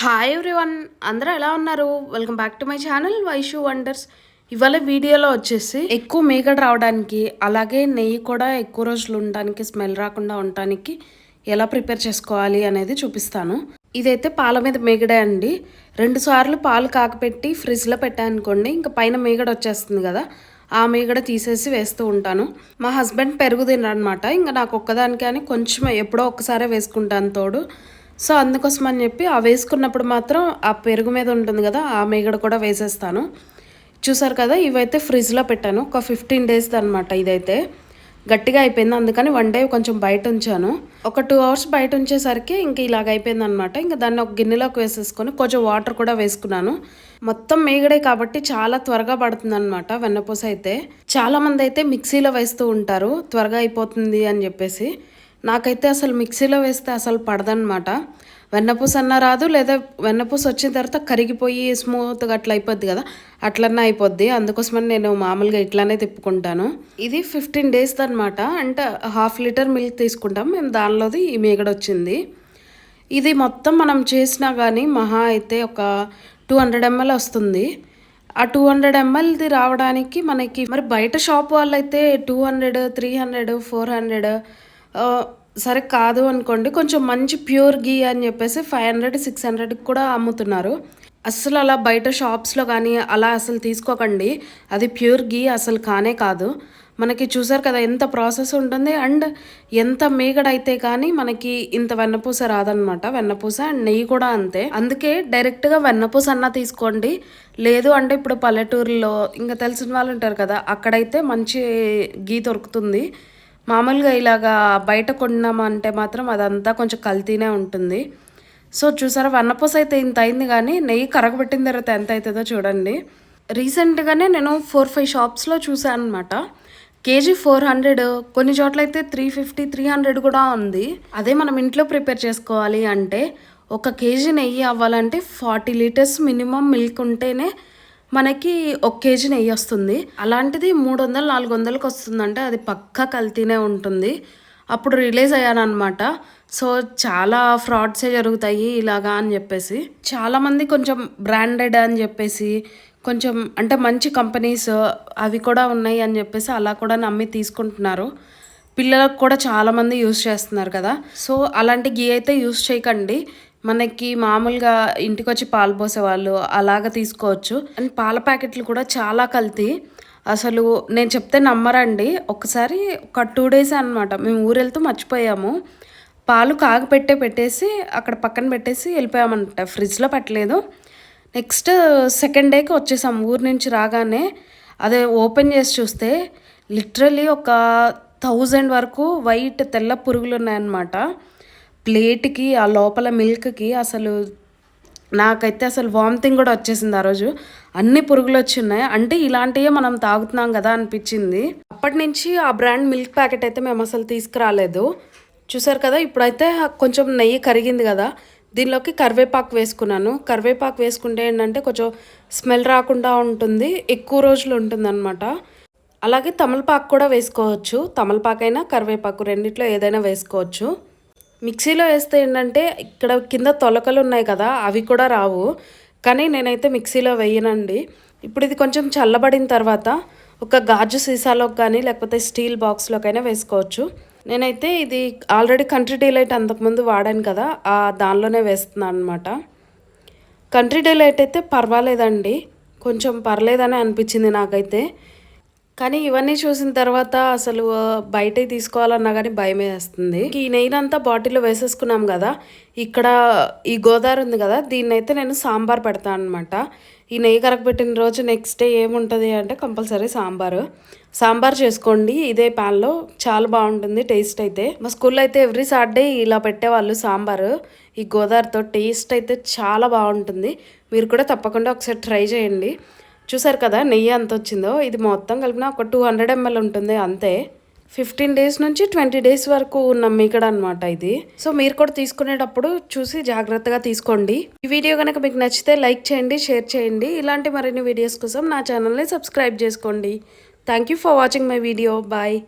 Hi everyone అందరూ ఎలా ఉన్నారు? Welcome back to my channel Vaishu wonders ఇవాళ వీడియోలో వచ్చేసి ఎక్కువ మేగడ రావడానికి అలాగే నెయ్యి కూడా ఎక్కువ రోజులు ఉండడానికి స్మెల్ రాకుండా ఉండటానికి ఎలా ప్రిపేర్ చేసుకోవాలి అనేది చూపిస్తాను. ఇదైతే పాల మీద మేగడే అండి. రెండు సార్లు పాలు కాకపెట్టి ఫ్రిడ్జ్లో పెట్టానుకోండి ఇంకా పైన మేగడ వచ్చేస్తుంది కదా ఆ మీగడ తీసేసి వేస్తూ ఉంటాను. మా హస్బెండ్ పెరుగు తినరనమాట. ఇంకా నాకు ఒక్కదానికి అని కొంచెం ఎప్పుడో ఒక్కసారే వేసుకుంటాను తోడు. సో అందుకోసం అని చెప్పి ఆ వేసుకున్నప్పుడు మాత్రం ఆ పెరుగు మీద ఉంటుంది కదా ఆ మేగడ కూడా వేసేస్తాను. చూసారు కదా ఇవైతే ఫ్రిడ్జ్లో పెట్టాను. ఒక ఫిఫ్టీన్ డేస్ అనమాట ఇదైతే. గట్టిగా అయిపోయింది. అందుకని వన్ డే కొంచెం బయట ఉంచాను. ఒక టూ అవర్స్ బయట ఉంచేసరికి ఇంక ఇలాగ అయిపోయింది అనమాట ఇంకా దాన్ని ఒక గిన్నెలోకి వేసేసుకొని కొంచెం వాటర్ కూడా వేసుకున్నాను. మొత్తం మేగడే కాబట్టి చాలా త్వరగా పడుతుంది అనమాట వెన్నపూస అయితే. చాలా మంది అయితే మిక్సీలో వేస్తూ ఉంటారు. త్వరగా అయిపోతుంది అని చెప్పేసి. నాకైతే అసలు మిక్సీలో వేస్తే అసలు పడదనమాట వెన్నపూస అన్న రాదు లేదా వెన్నపూస వచ్చిన తర్వాత కరిగిపోయి స్మూత్గా అట్లా అయిపోద్ది కదా. అట్లన్నా అయిపోద్ది. అందుకోసమని నేను మామూలుగా ఇట్లానే తిప్పుకుంటాను. ఇది ఫిఫ్టీన్ డేస్ అనమాట అంటే హాఫ్ లీటర్ మిల్క్ తీసుకుంటాం. మేము దానిలోది ఈ మీగడ వచ్చింది. ఇది మొత్తం మనం చేసినా కానీ మహా అయితే ఒక టూ హండ్రెడ్ ఎంఎల్ వస్తుంది. ఆ టూ హండ్రెడ్ ఎంఎల్ది రావడానికి మనకి మరి బయట షాప్ వాళ్ళు అయితే two hundred three hundred four hundred సరే కాదు అనుకోండి కొంచెం మంచి ప్యూర్ గీ అని చెప్పేసి ఫైవ్ హండ్రెడ్ సిక్స్ హండ్రెడ్కి కూడా అమ్ముతున్నారు. అసలు అలా బయట షాప్స్లో కానీ అలా అసలు తీసుకోకండి. అది ప్యూర్ గీ అసలు కానే కాదు. మనకి చూసారు కదా ఎంత ప్రాసెస్ ఉంటుంది అండ్ ఎంత మేగడ అయితే కానీ మనకి ఇంత వెన్నపూస రాదనమాట. వెన్నపూస అండ్ నెయ్యి కూడా అంతే. అందుకే డైరెక్ట్గా వెన్నపూస అన్న తీసుకోండి. లేదు అంటే ఇప్పుడు పల్లెటూరులో ఇంకా తెలిసిన వాళ్ళు ఉంటారు కదా అక్కడైతే మంచి గీ దొరుకుతుంది. మామూలుగా ఇలాగా బయట కొన్నామంటే మాత్రం అదంతా కొంచెం కల్తీనే ఉంటుంది. సో చూసారా వన్నపూస అయితే ఇంత అయింది కానీ నెయ్యి కరగబెట్టిన తర్వాత ఎంత అవుతుందో చూడండి. రీసెంట్గానే నేను ఫోర్ ఫైవ్ షాప్స్లో చూసాను అనమాట కేజీ ఫోర్ హండ్రెడ్ కొన్ని చోట్ల అయితే త్రీ ఫిఫ్టీ త్రీ హండ్రెడ్ కూడా ఉంది. అదే మనం ఇంట్లో ప్రిపేర్ చేసుకోవాలి అంటే ఒక కేజీ నెయ్యి అవ్వాలంటే ఫార్టీ లీటర్స్ మినిమం మిల్క్ ఉంటేనే మనకి ఒక కేజీ నెయ్యి వస్తుంది. అలాంటిది మూడు వందలు నాలుగు వందలకు వస్తుందంటే అది పక్కా కల్తీనే ఉంటుంది. అప్పుడు రిలీజ్ అయ్యాను అనమాట సో చాలా ఫ్రాడ్సే జరుగుతాయి ఇలాగా అని చెప్పేసి. చాలామంది కొంచెం బ్రాండెడ్ అని చెప్పేసి కొంచెం అంటే మంచి కంపెనీస్ అవి కూడా ఉన్నాయి అని చెప్పేసి అలా కూడా నమ్మి తీసుకుంటున్నారు. పిల్లలకు కూడా చాలామంది యూస్ చేస్తున్నారు కదా. సో అలాంటి గీ అయితే యూస్ చేయకండి. మనకి మామూలుగా ఇంటికి వచ్చి పాలు పోసేవాళ్ళు అలాగ తీసుకోవచ్చు. అండ్ పాల ప్యాకెట్లు కూడా చాలా కల్తీ. అసలు నేను చెప్తే నమ్మరండి. ఒకసారి ఒక టూ డేస్ అనమాట మేము ఊరు వెళ్తూ మర్చిపోయాము. పాలు కాగపెట్టే పెట్టేసి అక్కడ పక్కన పెట్టేసి వెళ్ళిపోయామంట ఫ్రిడ్జ్లో పెట్టలేదు. నెక్స్ట్ సెకండ్ డేకి వచ్చేసాం. ఊరు నుంచి రాగానే అదే ఓపెన్ చేసి చూస్తే లిటరలీ ఒక థౌజండ్ వరకు వైట్ తెల్ల పురుగులు ఉన్నాయన్నమాట ప్లేట్కి ఆ లోపల మిల్క్కి అసలు నాకైతే అసలు వామిటింగ్ కూడా వచ్చేసింది ఆ రోజు. అన్ని పురుగులు వచ్చి ఉన్నాయి. అంటే ఇలాంటివే మనం తాగుతున్నాం కదా అనిపించింది. అప్పటి నుంచి ఆ బ్రాండ్ మిల్క్ ప్యాకెట్ అయితే మేము అసలు తీసుకురాలేదు. చూసారు కదా ఇప్పుడైతే కొంచెం నెయ్యి కరిగింది కదా. దీనిలోకి కరివేపాకు వేసుకున్నాను. కరివేపాకు వేసుకుంటే ఏంటంటే కొంచెం స్మెల్ రాకుండా ఉంటుంది ఎక్కువ రోజులు ఉంటుంది అనమాట అలాగే తమలపాకు కూడా వేసుకోవచ్చు. తమలపాకైనా కరివేపాకు రెండిట్లో ఏదైనా వేసుకోవచ్చు. మిక్సీలో వేస్తే ఏంటంటే ఇక్కడ కింద తొలకలు ఉన్నాయి కదా అవి కూడా రావు. కానీ నేనైతే మిక్సీలో వేయనండి. ఇప్పుడు ఇది కొంచెం చల్లబడిన తర్వాత ఒక గాజు సీసాలోకి కానీ లేకపోతే స్టీల్ బాక్స్లోకైనా వేసుకోవచ్చు. నేనైతే ఇది ఆల్రెడీ కంట్రీ డీలైట్ అంతకుముందు వాడాను కదా ఆ దానిలోనే వేస్తున్నాను అనమాట కంట్రీ డీలైట్ అయితే పర్వాలేదండి. కొంచెం పర్లేదని అనిపించింది నాకైతే. కానీ ఇవన్నీ చూసిన తర్వాత అసలు బయట తీసుకోవాలన్నా కానీ భయం వేస్తుంది. ఈ నెయ్యినంతా బాటిల్లో వేసేసుకున్నాం కదా ఇక్కడ ఈ గోదావరి ఉంది కదా దీన్ని అయితే నేను సాంబార్ పెడతాను అనమాట ఈ నెయ్యి కరగబెట్టిన రోజు నెక్స్ట్ డే ఏముంటుంది అంటే కంపల్సరీ సాంబారు. సాంబార్ చేసుకోండి ఇదే ప్యాన్లో చాలా బాగుంటుంది టేస్ట్ అయితే. మా స్కూల్లో అయితే ఎవ్రీ సాటర్డే ఇలా పెట్టేవాళ్ళు సాంబారు. ఈ గోదావరితో టేస్ట్ అయితే చాలా బాగుంటుంది. మీరు కూడా తప్పకుండా ఒకసారి ట్రై చేయండి. చూసారు కదా నెయ్యి ఎంత వచ్చిందో? ఇది మొత్తం కలిపిన ఒక టూ హండ్రెడ్ ఎంఎల్ ఉంటుంది అంతే. ఫిఫ్టీన్ డేస్ నుంచి ట్వంటీ డేస్ వరకు ఉన్న మీకడ అనమాట ఇది. సో మీరు కూడా తీసుకునేటప్పుడు చూసి జాగ్రత్తగా తీసుకోండి. ఈ వీడియో కనుక మీకు నచ్చితే లైక్ చేయండి షేర్ చేయండి. ఇలాంటి మరిన్ని వీడియోస్ కోసం నా ఛానల్ని సబ్స్క్రైబ్ చేసుకోండి. Thank you for watching my video bye